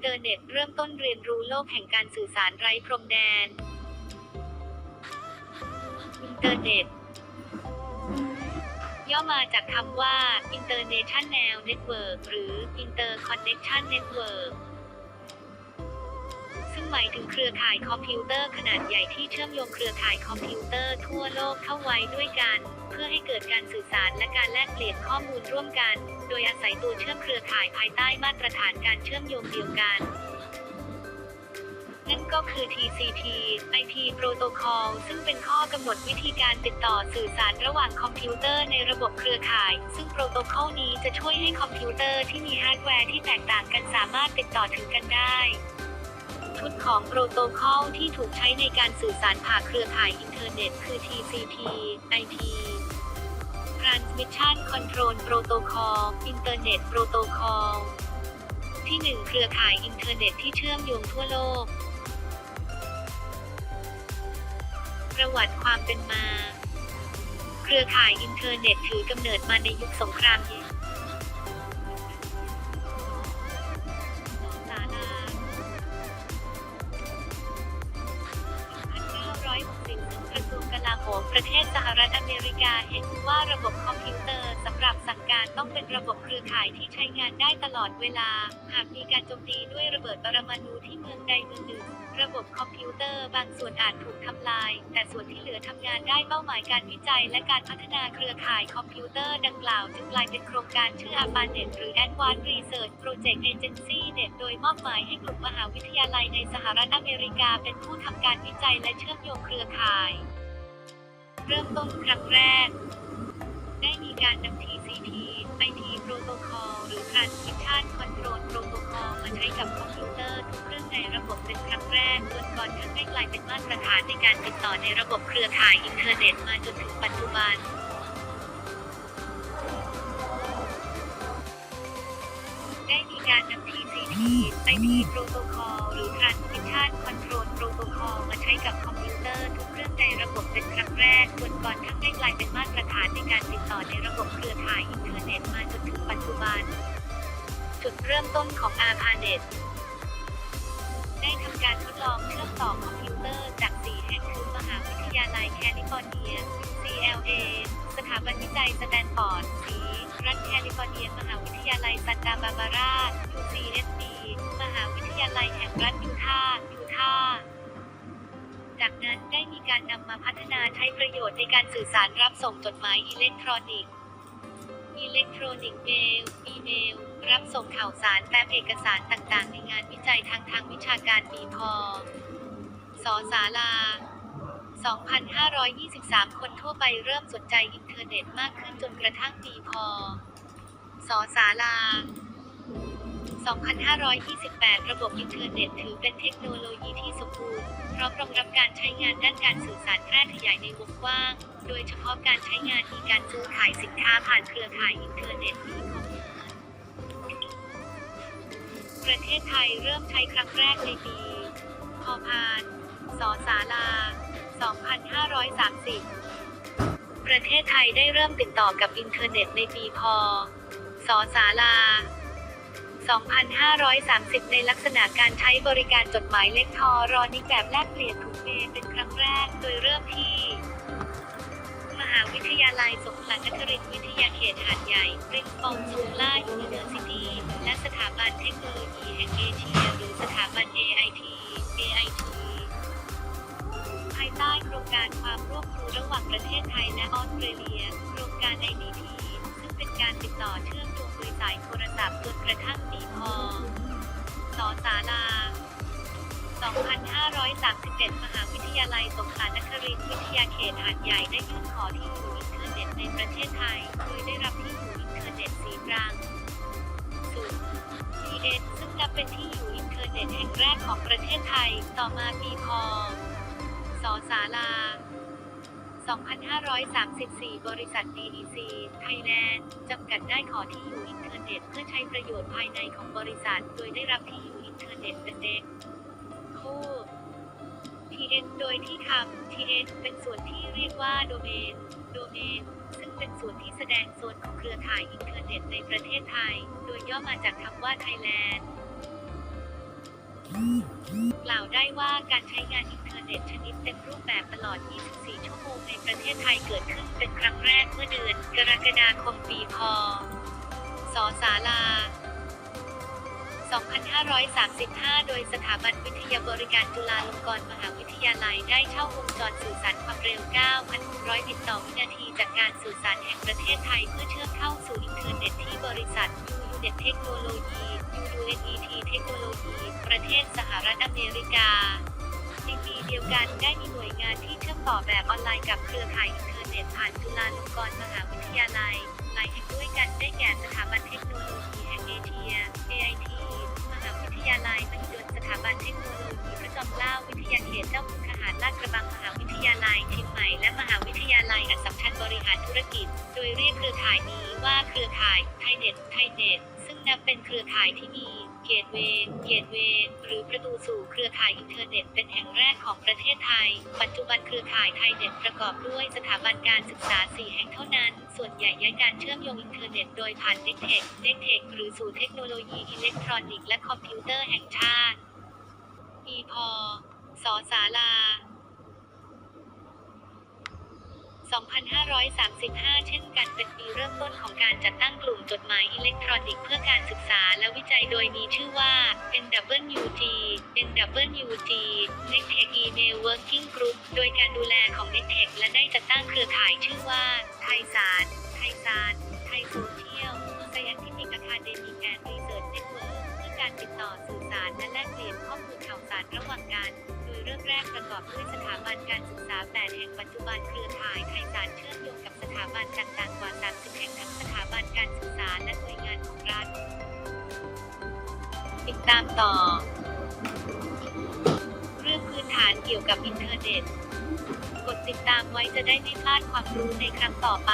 เทอร์เน็ตเริ่มต้นเรียนรู้โลกแห่งการสื่อสารไร้พรมแดน อินเทอร์เน็ต ย่อมาจากคำว่า International Network หรือ Interconnection Network ซึ่งหมายถึงเครือข่ายคอมพิวเตอร์ขนาดใหญ่ที่เชื่อมโยงเครือข่ายคอมพิวเตอร์ทั่วโลกเข้าไว้ด้วยกัน เพื่อให้เกิดการสื่อสารและการแลกเปลี่ยนข้อมูลร่วมกัน โดยอาศัยตัวเชื่อมเครือข่ายภายใต้มาตรฐานการเชื่อมโยงเดียวกัน นั่นก็คือ TCP IP Protocol ซึ่งเป็นข้อกำหนดวิธีการติดต่อสื่อสารระหว่างคอมพิวเตอร์ในระบบเครือข่าย ซึ่งโปรโตคอลนี้จะช่วยให้คอมพิวเตอร์ที่มีฮาร์ดแวร์ที่แตกต่างกันสามารถติดต่อถึงกันได้ชุดของโปรโตคอลที่ถูกใช้ในการสื่อสารผ่านเครือข่ายอินเทอร์เน็ตคือ TCP IP Transmission Control Protocol Internet Protocol ที่ 1 เครือข่ายอินเทอร์เน็ตที่เชื่อมโยงทั่วโลก ประวัติความเป็นมา เครือข่ายอินเทอร์เน็ตถือกำเนิดมาในยุคสงครามเย็น มประเทศสหรัฐอเมริกาเห็นว่าระบบคอมพิวเตอร์สำหรับสั่งการต้องเป็นระบบเครือข่ายที่ใช้งานได้ตลอดเวลา หากมีการโจมตีด้วยระเบิดปรมาณูที่เมืองใดเมืองหนึ่ง ระบบคอมพิวเตอร์บางส่วนอาจถูกทำลาย แต่ส่วนที่เหลือทำงานได้เป้าหมายการวิจัย และการพัฒนาเครือข่ายคอมพิวเตอร์ดังกล่าวจึงกลายเป็นโครงการชื่อ ARPANET หรือ Advanced Research Project Agency NET โดยมอบหมายให้กลุ่มมหาวิทยาลัยในสหรัฐอเมริกาเป็นผู้ทำการวิจัยและเชื่อมโยงเครือข่าย เริ่มต้นครั้งแรก ได้มีการนำ TCP IP Protocol หรือ Transmission Control Protocol มาใช้กับคอมพิวเตอร์ทุกเครื่องในระบบเป็นครั้งแรกจนก่อนทั้งได้กลายเป็นมาตรฐานในการติดต่อในระบบเครือข่ายอินเทอร์เน็ตมาจนถึงปัจจุบันได้มีการนำ TCP IP Protocol หรือ Transmission Control Protocol มาใช้กับคอมพิวเตอร์ทุกเครื่องในระบบเป็นครั้ง แรกจนก่อนทั้งได้กลายเป็นมาตรฐานในการติดต่อในระบบเครือข่ายอินเทอร์เน็ตมาจนถึงปัจจุบัน จุดเริ่มต้นของ ARPANET ได้ทำการทดลองเชื่อมต่อคอมพิวเตอร์จาก 4 แห่งคือมหาวิทยาลัยแคลิฟอร์เนีย (CLA) สถาบันวิจัยสแตนฟอร์ดสีรัฐแคลิฟอร์เนีย มหาวิทยาลัยซันตาบาบารา UCSB มหาวิทยาลัยแห่งรัฐยูทาห์ยูทาห์ จากนั้นได้มีการนำมาพัฒนาใช้ประโยชน์ในการสื่อสารรับส่งจดหมายอิเล็กทรอนิกส์อิเล็กทรอนิกส์เมล อีเมล รับส่งข่าวสารแฟ้มเอกสารต่างๆ ในงานวิจัยทางทางวิชาการปีพสศาลา 2,523 คนทั่วไปเริ่มสนใจอินเทอร์เน็ตมากขึ้นจนกระทั่งปีพสศาลา 2,528 ระบบอินเทอร์เน็ตถือเป็นเทคโนโลยีที่สมบูรณ์ พร้อมรองรับการใช้งานด้านการสื่อสารแพร่ขยายในวงกว้าง โดยเฉพาะการใช้งานมีการซื้อขายสินค้าผ่านเครือข่ายอินเทอร์เน็ตมีคอมเมอร์ประเทศไทยเริ่มใช้ครั้งแรกในปี พพานสศาลา 2530 ประเทศไทยได้เริ่มติดต่อกับอินเทอร์เน็ตในปีพศศาลา 2530 ในลักษณะการใช้บริการจดหมายเล็กทอรอนิกแบบแลกเปลี่ยนถุงเมเป็นครั้งแรก โดยเริ่มที่ มหาวิทยาลัยสงขลานครินทร์วิทยาเขตหาดใหญ่ปรินฟองซูล่ายูนิเวอร์ซิตี้และสถาบันเทคโนโลยีแห่งเอเชียหรือสถาบัน AIT AIT ภายใต้โครงการความร่วมมือระหว่างประเทศไทยและออสเตรเลีย โครงการ IDP ซึ่งเป็นการติดต่อเชื่อ จนกระทั่งปีพสศาลา 2537 มหาวิทยาลัยสงขลานครินทร์วิทยาเขตหาดใหญ่ได้ยื่นขอที่อยู่อินเทอร์เน็ตในประเทศไทย โดยได้รับที่อยู่อินเทอร์เน็ตสีตรังศูนย์ TN ซึ่งนับเป็นที่อยู่อินเทอร์เน็ตแห่งแรกของประเทศไทย ต่อมาปีพสศาลา 2534 บริษัท DEC Thailand จำกัดได้ขอที่อยู่อินเทอร์เน็ตเพื่อใช้ประโยชน์ภายในของบริษัท โดยได้รับที่อยู่อินเทอร์เน็ตเป็นเด็กคู่ TN โดยที่คำ TN เป็นส่วนที่เรียกว่าโดเมน โดเมน ซึ่งเป็นส่วนที่แสดงโซนของเครือข่ายอินเทอร์เน็ตในประเทศไทย โดยย่อมาจากคำว่า Thailand กล่าวได้ว่าการใช้งานอินเทอร์เน็ตชนิดเต็มรูปแบบตลอด 24 ชั่วโมงในประเทศไทยเกิดขึ้นเป็นครั้งแรกเมื่อเดือน กรกฎาคมปีพศศาลา2535 โดยสถาบันวิทยาบริการจุฬาลงกรณ์มหาวิทยาลัยได้เช่าวงจรสื่อสารความเร็ว 9,600บิตต่อวินาทีจากการสื่อสารแห่งประเทศไทยเพื่อเชื่อมเข้าสู่อินเทอร์เน็ตที่บริษัท เทคโนโลยี UUNET เทคโนโลยี ประเทศสหรัฐอเมริกาในปีเดียวกันได้มีหน่วยงานที่เชื่อมต่อแบบออนไลน์กับเครือข่ายอินเทอร์เน็ตผ่านจุฬาลงกรณ์มหาวิทยาลัยหลายแห่งด้วยกันได้แก่สถาบันเทคโนโลยีแห่งเอเชีย AIT มหาวิทยาลัยมหิดลสถาบันเทคโนโลยีพระจอมเกล้าวิทยาเขตเจ้าคุณทหารลาดกระบังมหาวิทยาลัยเชียงใหม่และมหาวิทยาลัยอัสสัมชัญบริหารธุรกิจ โดยเรียกเครือข่ายนี้ว่าเครือข่าย ต ไทยเน็ต ซึ่งนับเป็นเครือข่ายที่มีเกตเวย์เกตเวย์หรือประตูสู่เครือข่ายอินเทอร์เน็ต เป็นแห่งแรกของประเทศไทย ปัจจุบันเครือข่ายไทยเน็ตประกอบด้วยสถาบันการศึกษา 4 แห่งเท่านั้น ส่วนใหญ่ย้ายการเชื่อมโยงอินเทอร์เน็ตโดยผ่านเน็ตเทคเน็ตเทคหรือศูนย์เทคโนโลยีอิเล็กทรอนิกส์และคอมพิวเตอร์แห่งชาติ อีพอสอศาลา 2535 เช่นกันเป็นปีเริ่มต้นของการจัดตั้งกลุ่มจดหมายอิเล็กทรอนิกส์เพื่อการศึกษาและวิจัยโดยมีชื่อว่า NWG NWG Nectech Email Working Group โดยการดูแลของ Nectech และได้จัดตั้งเครือข่ายชื่อว่า ไทยสาร ไทยสาร ไทยโซเชีย การติดต่อสื่อสารและแลกเปลี่ยนข้อมูลข่าวสารระหว่างกัน โดยเริ่มแรกประกอบด้วยสถาบันการศึกษา 8 แห่งปัจจุบันเครือข่ายไทยสารเชื่อมโยงกับสถาบันต่างๆกว่า 30 แห่งทั้งสถาบันการศึกษาและหน่วยงานของรัฐ ติดตามต่อ เรื่องพื้นฐานเกี่ยวกับอินเทอร์เน็ต กดติดตามไว้จะได้ไม่พลาดความรู้ในครั้งต่อไป